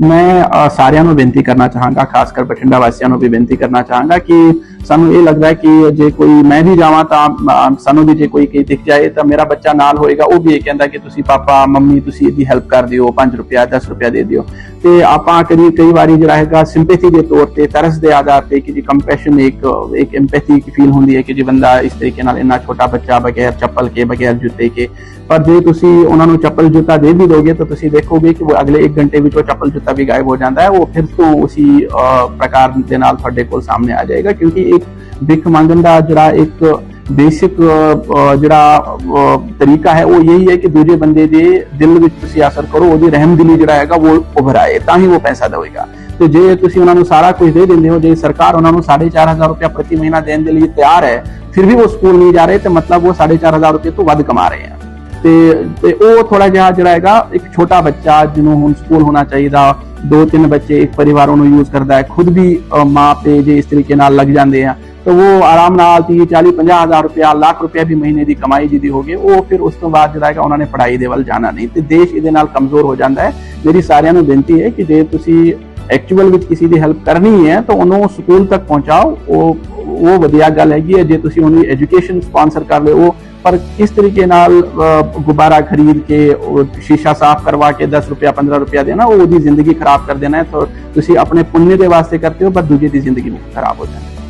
ਮੈਂ ਅ, ਸਾਰਿਆਂ ਨੂੰ ਬੇਨਤੀ ਕਰਨਾ ਚਾਹਾਂਗਾ ਖਾਸ ਕਰ ਬਠਿੰਡਾ ਵਾਸੀਆਂ ਨੂੰ ਵੀ ਬੇਨਤੀ ਕਰਨਾ ਚਾਹਾਂਗਾ ਕਿ ਸਾਨੂੰ ਇਹ ਲੱਗਦਾ ਕਿ ਜੇ ਕੋਈ ਮੈਂ ਵੀ ਜਾਵਾਂ ਤਾਂ ਸਾਨੂੰ ਵੀ ਜੇ ਕੋਈ ਕਈ ਦਿਖ ਜਾਏ ਤਾਂ ਮੇਰਾ ਬੱਚਾ ਨਾਲ ਹੋਏਗਾ। ਉਹ ਵੀ ਇਹ ਕਹਿੰਦਾ ਕਿ ਤੁਸੀਂ ਪਾਪਾ, ਮੰਮੀ ਤੁਸੀਂ ਇਹਦੀ ਹੈਲਪ ਕਰ ਦਿਓ 5 ਰੁਪਿਆ 10 ਰੁਪਿਆ ਦੇ ਦਿਓ। ਤੇ ਆਪਾਂ ਕਦੀ ਕਈ ਵਾਰੀ ਜਿਹੜਾ ਹੈਗਾ ਸਿੰਪੈਥੀ ਦੇ ਤੌਰ ਤੇ, ਤਰਸ ਦੇ ਆਧਾਰ ਤੇ ਕਿ ਜੀ ਕੰਪੈਸ਼ਨ ਇੱਕ ਇੱਕ ਐਮਪੈਥੀ ਕੀ ਫੀਲ ਹੁੰਦੀ ਹੈ ਕਿ ਜੀ ਬੰਦਾ ਇਸ ਤਰੀਕੇ ਨਾਲ ਇੰਨਾ ਛੋਟਾ ਬੱਚਾ ਬਗੈਰ ਚੱਪਲ ਕੇ, ਬਗੈਰ ਜੁੱਤੇ ਕੇ, ਪਰ ਜੇ ਤੁਸੀਂ ਉਹਨਾਂ ਨੂੰ ਚੱਪਲ ਜੁੱਤਾ ਦੇ ਵੀ ਦੋਗੇ ਤਾਂ ਤੁਸੀਂ ਦੇਖੋਗੇ ਕਿ ਉਹ ਅਗਲੇ 1 ਘੰਟੇ ਵਿੱਚ ਉਹ ਚੱਪਲ ਜੁੱਤਾ ਵੀ ਗਾਇਬ ਹੋ ਜਾਂਦਾ ਹੈ। ਉਹ ਫਿਰ ਤੋਂ ਉਸੇ ਪ੍ਰਕਾਰ ਦੇ ਨਾਲ ਤੁਹਾਡੇ ਕੋਲ ਸਾਹਮਣੇ ਆ ਜਾਏਗਾ ਕਿਉਂਕਿ ਇੱਕ ਭਿੱਖ ਮੰਗਣ ਦਾ ਜਿਹੜਾ ਇੱਕ ਬੇਸਿਕ ਜਿਹੜਾ ਤਰੀਕਾ ਹੈ, ਉਹ ਇਹੀ ਹੈ ਕਿ ਦੂਜੇ ਬੰਦੇ ਦੇ ਦਿਲ ਵਿੱਚ ਤੁਸੀਂ ਅਸਰ ਕਰੋ, ਉਹਦੀ ਰਹਿਮਦਿਲੀ ਜਿਹੜਾ ਹੈਗਾ, ਉਹ ਉਭਰਾਏ ਤਾਂ ਹੀ ਉਹ ਪੈਸਾ ਦੇਵੇਗਾ। ਤੇ ਜੇ ਤੁਸੀਂ ਉਹਨਾਂ ਨੂੰ ਸਾਰਾ ਕੁਝ ਦੇ ਦਿੰਦੇ ਹੋ, ਜੇ ਸਰਕਾਰ ਉਹਨਾਂ ਨੂੰ 4500 ਰੁਪਏ ਪ੍ਰਤੀ ਮਹੀਨਾ ਦੇਣ ਦੇ ਲਈ ਤਿਆਰ ਹੈ, ਫਿਰ ਵੀ ਉਹ ਸਕੂਲ ਨਹੀਂ ਜਾ ਰਹੇ, ਤੇ ਮਤਲਬ ਉਹ 4500 ਰੁਪਏ ਤੋਂ ਵੱਧ ਕਮਾ ਰਹੇ ਹਨ ਤੇ ਤੇ ਉਹ ਥੋੜਾ ਜਿਹਾ ਜਿਹੜਾ ਹੈਗਾ ਇੱਕ ਛੋਟਾ ਬੱਚਾ ਜਿਹਨੂੰ ਹੁਣ ਸਕੂਲ ਹੋਣਾ ਚਾਹੀਦਾ, ਦੋ ਤਿੰਨ ਬੱਚੇ ਇੱਕ ਪਰਿਵਾਰ ਉਹਨੂੰ ਯੂਜ਼ ਕਰਦਾ ਹੈ, ਖੁਦ ਵੀ ਮਾਂ ਤੇ ਜੇ ਇਸ ਤਰੀਕੇ ਨਾਲ ਲੱਗ ਜਾਂਦੇ ਆ, ਤਾਂ ਉਹ ਆਰਾਮ ਨਾਲ 30 40 50 ਹਜ਼ਾਰ ਰੁਪਇਆ, ਲੱਖ ਰੁਪਇਆ ਵੀ ਮਹੀਨੇ ਦੀ ਕਮਾਈ ਜਿਹਦੀ ਹੋਗੀ ਉਹ ਫਿਰ ਉਸ ਤੋਂ ਬਾਅਦ ਜਿਹੜਾ ਹੈਗਾ ਉਹਨਾਂ ਨੇ ਪੜ੍ਹਾਈ ਦੇ ਵੱਲ ਜਾਣਾ ਨਹੀਂ, ਤੇ ਦੇਸ਼ ਇਹਦੇ ਨਾਲ ਕਮਜ਼ੋਰ ਹੋ ਜਾਂਦਾ ਹੈ। ਮੇਰੀ ਸਾਰਿਆਂ ਨੂੰ ਬੇਨਤੀ ਹੈ ਕਿ ਜੇ ਤੁਸੀਂ ਐਕਚੁਅਲ ਵਿੱਚ ਕਿਸੇ ਦੀ ਹੈਲਪ ਕਰਨੀ ਹੈ, ਤਾਂ ਉਹਨੂੰ ਸਕੂਲ ਤੱਕ ਪਹੁੰਚਾਓ, ਉਹ ਉਹ ਵਧੀਆ ਗੱਲ ਹੈਗੀ ਹੈ, ਜੇ ਤੁਸੀਂ ਉਹਨੂੰ ਐਜੂਕੇਸ਼ਨ ਸਪਾਂਸਰ ਕਰ ਲਿਓ ਪਰ ਕਿਸ ਤਰੀਕੇ ਨਾਲ ਅਹ, ਗੁਬਾਰਾ ਖਰੀਦ ਕੇ ਉਹ ਸ਼ੀਸ਼ਾ ਸਾਫ਼ ਕਰਵਾ ਕੇ 10 ਰੁਪਿਆ 15 ਰੁਪਿਆ ਦੇਣਾ ਉਹਦੀ ਜ਼ਿੰਦਗੀ ਖਰਾਬ ਕਰ ਦੇਣਾ ਹੈ ਤੁਸੀਂ ਆਪਣੇ ਪੁੰਨ ਦੇ ਵਾਸਤੇ ਕਰਦੇ ਹੋ ਪਰ ਦੂਜੇ ਦੀ ਜ਼ਿੰਦਗੀ ਵੀ ਖਰਾਬ ਹੋ ਜਾਣੀ